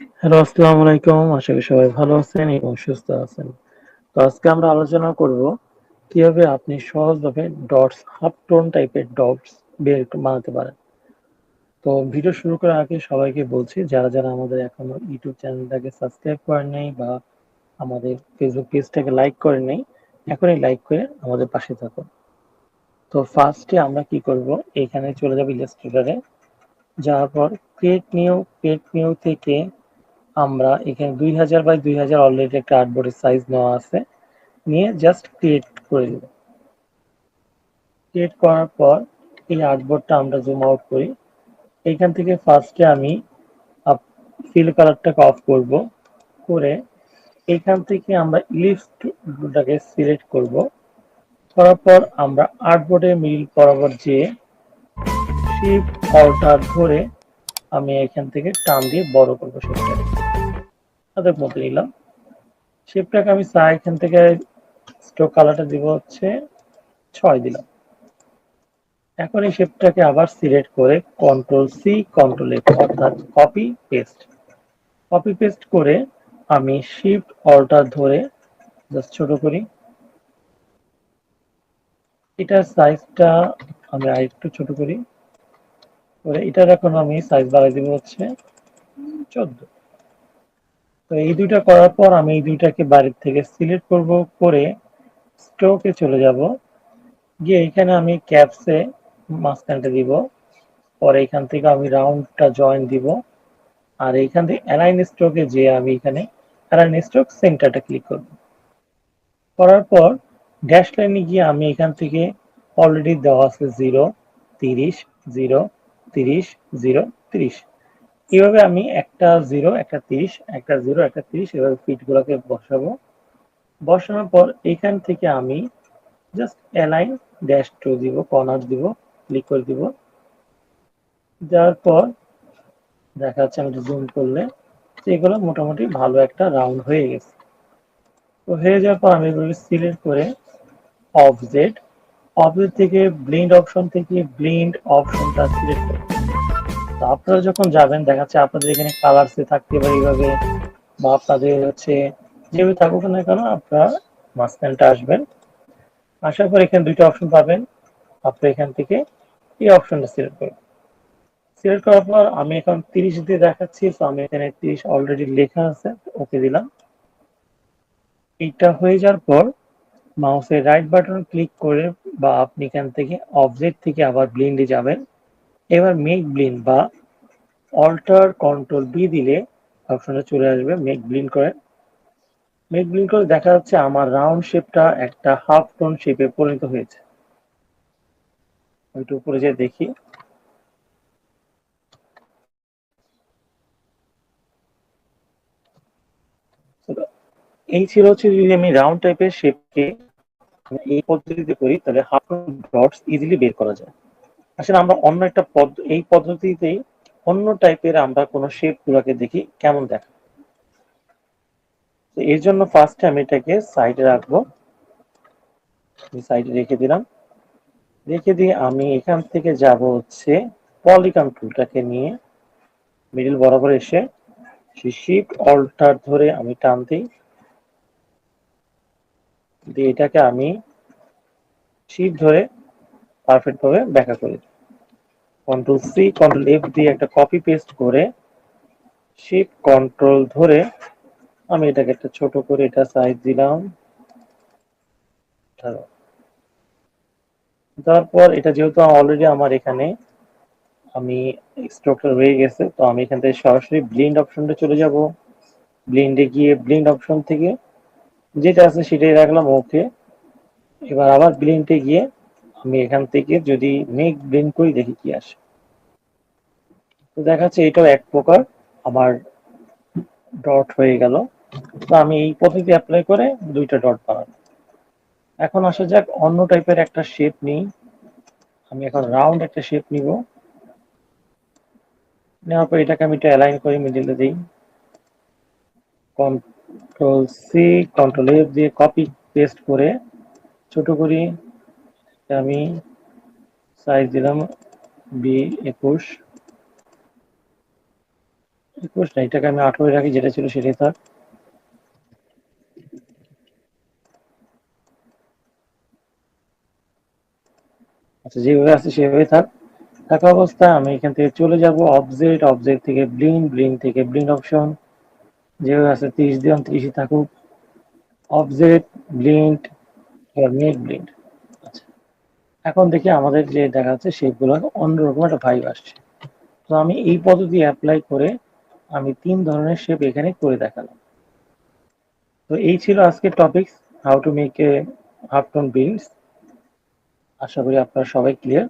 Hello, আসসালামু আলাইকুম। আশা করি সবাই ভালো আছেন এবং সুস্থ আছেন। তো আজকে আমরা আলোচনা করব কীভাবে আপনি সহজভাবে ডটস হাফ টোন টাইপের ডটস বের বানাতে পারেন। তো ভিডিও শুরু করার আগে সবাইকে বলছি, যারা যারা আমাদের এখনও ইউটিউব চ্যানেলটাকে সাবস্ক্রাইব করেন নাই বা আমাদের ফেসবুক পেজটাকে লাইক করেন নাই, এখনই লাইক করে আমাদের পাশে থাকুন। তো ফার্স্টে আমরা কি করব? এখানে চলে যাব ইলাস্ট্রেটরে যাওয়ার পর ক্রিয়েট নিউ ক্রিয়েট নিউ থেকে আমরা এখানে দুই হাজার বাই দুই হাজার অলরেডি একটা আর্টবোর্ডের সাইজ নেওয়া আছে। নিয়ে জাস্ট ক্রিয়েট করে দেব। ক্রিয়েট করার পর এই আর্টবোর্ডটা আমরা জুম আউট করি। এইখান থেকে ফার্স্টে আমি ফিল কালারটাকে অফ করব। করে এইখান থেকে আমরা ইলিপসটাকে সিলেক্ট করব। করার পর আমরা আর্টবোর্ডের মিল বরাবর যে শিফট অল্টার ধরে আমি এখান থেকে টান দিয়ে বড় করব সেটাকে। তাদের মতো নিলাম। শেপটাকে আমি চাই, এখান থেকে স্ট্রোক কালারটা দিব হচ্ছে ছয় দিলাম। এখন এই শেপটাকে আবার সিলেক্ট করে কন্ট্রোল সি কন্ট্রোল এফ অর্থাৎ কপি পেস্ট কপি পেস্ট করে আমি শিফট অল্টার ধরে জাস্ট ছোট করি। এটার সাইজটা আমি আরেকটু ছোট করি। করে এটার এখন আমি সাইজ বাড়াই দিব হচ্ছে চোদ্দ। তো এই দুইটা করার পর আমি এই দুইটাকে বাড়ির থেকে সিলেক্ট করব, করে স্ট্রোকে চলে যাব। গিয়ে এখানে আমি ক্যাপসে মাঝখানটা দিব। পরে এখান থেকে আমি রাউন্ডটা জয়েন দিব। আর এইখান থেকে অ্যালাইন স্ট্রোকে যে আমি এখানে অ্যালাইন স্ট্রোক সেন্টারটা ক্লিক করব। করার পর ড্যাশ লাইনে গিয়ে আমি এখান থেকে অলরেডি দেওয়া আছে জিরো তিরিশ জিরো তিরিশ জিরো তিরিশ। এইভাবে আমি একটা জিরো একটা তিরিশ, একটা জিরো একটা তিরিশ এভাবে ফিট গুলোকে বসাবো? বসানোর পর এখান থেকে আমি জাস্ট অ্যালাইন ড্যাশ টু দিব কর্নার দিব ক্লিক করে দিব। যাওয়ার পর দেখা যাচ্ছে আমি জুম করলে এগুলো মোটামুটি ভালো একটা রাউন্ড হয়ে গেছে। তো হয়ে যাওয়ার পর আমি এগুলো সিলেক্ট করে অবজেক্ট অবজেক্ট থেকে ব্লিন্ড অপশন থেকে ব্লিন্ড অপশনটা সিলেক্ট করব। তো আপনারা যখন যাবেন, দেখা যাচ্ছে আপনাদের এখানে কালারসে থাকতে পারে এইভাবে, বা আপনাদের হচ্ছে যেভাবে থাকুক না কেন, আপনারা মাঝখানটা আসবেন। আসার পর এখানে দুইটা অপশন পাবেন। আপনি এখান থেকে এই অপশনটা সিলেক্ট করবেন। সিলেক্ট করার পর আমি এখন তিরিশ দিয়ে দেখাচ্ছি, তো আমি এখানে তিরিশ অলরেডি লেখা আছে, ওকে দিলাম। এইটা হয়ে যাওয়ার পর মাউসের রাইট বাটন ক্লিক করে বা আপনি এখান থেকে অবজেক্ট থেকে আবার ব্লিন্ডে যাবেন। এবার মেক ব্লিন বা অল্টার কন্ট্রোল বি দিলে অপশনটা চলে আসবে মেক ব্লিন করে। মেক ব্লিন্ড করে দেখা যাচ্ছে আমার রাউন্ড শেপটা একটা হাফ টোন শেপে পরিণত হয়েছে। একটু উপরে যে দেখি। এই ছিল হচ্ছে যদি আমি রাউন্ড টাইপের শেপকে এই পদ্ধতিতে করি, তাহলে হাফ ডটস ইজিলি বের করা যায়। আসলে আমরা অন্য একটা পদ, এই পদ্ধতিতে অন্য টাইপের আমরা কোন শেপ গুলাকে দেখি, কেমন দেখা? এর জন্য ফার্স্টে আমি এটাকে সাইডে রাখব। সাইডে রেখে দিলাম। রেখে দিয়ে আমি এখান থেকে যাব হচ্ছে পলিকন টুলটাকে নিয়ে মিডিল বরাবর এসে শিফট অল্টার ধরে আমি টান দিই। দিয়ে এটাকে আমি শিফট ধরে পারফেক্ট ভাবে ব্যাখ্যা করি কন্ট্রোল সি কন্ট্রোল এফ দিয়ে একটা কপি পেস্ট করে শিফট কন্ট্রোল ধরে আমি এটাকে একটা ছোট করে এটা সাইজ দিলাম। তারপর এটা যেহেতু অলরেডি আমার এখানে আমি স্ট্রোকটা রয়ে গেছে, তো আমি এখান থেকে সরাসরি ব্লিন্ড অপশনটা চলে যাব। ব্লিন্ডে গিয়ে ব্লিন্ড অপশন থেকে যেটা আছে সেটাই রাখলাম ওকে এবার আবার ব্লিন্ডে গিয়ে আমি এখান থেকে যদি মেঘ ব্লিন্ড করি দেখি কি আসে। তো দেখাচ্ছে এটাও এক প্রকার আমার ডট হয়ে গেল। তো আমি এই পদ্ধতি অ্যাপ্লাই করে দুইটা ডট বানাবো এখন আসা যাক অন্য টাইপের একটা শেপ নিই। আমি এখন রাউন্ড একটা শেপ নিব। নেওয়ার পর এটাকে আমি একটা অ্যালাইন করে মিডিলে দিই। কন্ট্রোল সি কন্ট্রোল এফ দিয়ে কপি পেস্ট করে ছোট করি আমি সাইজ দিলাম বি একুশ। একুশ না, এটাকে আমি আঠারোই রাখি যেটা ছিল সেটাই থাক। আচ্ছা যেভাবে আছে সেভাবে থাক। থাকা অবস্থায় আমি এখান থেকে চলে যাব অবজেক্ট অবজেক্ট থেকে ব্লিন ব্লিন থেকে ব্লিন অপশন যেভাবে আছে তিরিশ দিলাম তিরিশই থাকুক। অবজেক্ট ব্লিন্ট ব্লিন্ড আচ্ছা এখন দেখি আমাদের যে দেখা যাচ্ছে শেপগুলো অন্যরকম একটা ভাইব আসছে। তো আমি এই পদ্ধতি অ্যাপ্লাই করে আমি তিন ধরনের শেপ এখানে করে দেখালাম। তো এই ছিল আজকে topics how to make a half tone builds আশা করি আপনারা সবাই ক্লিয়ার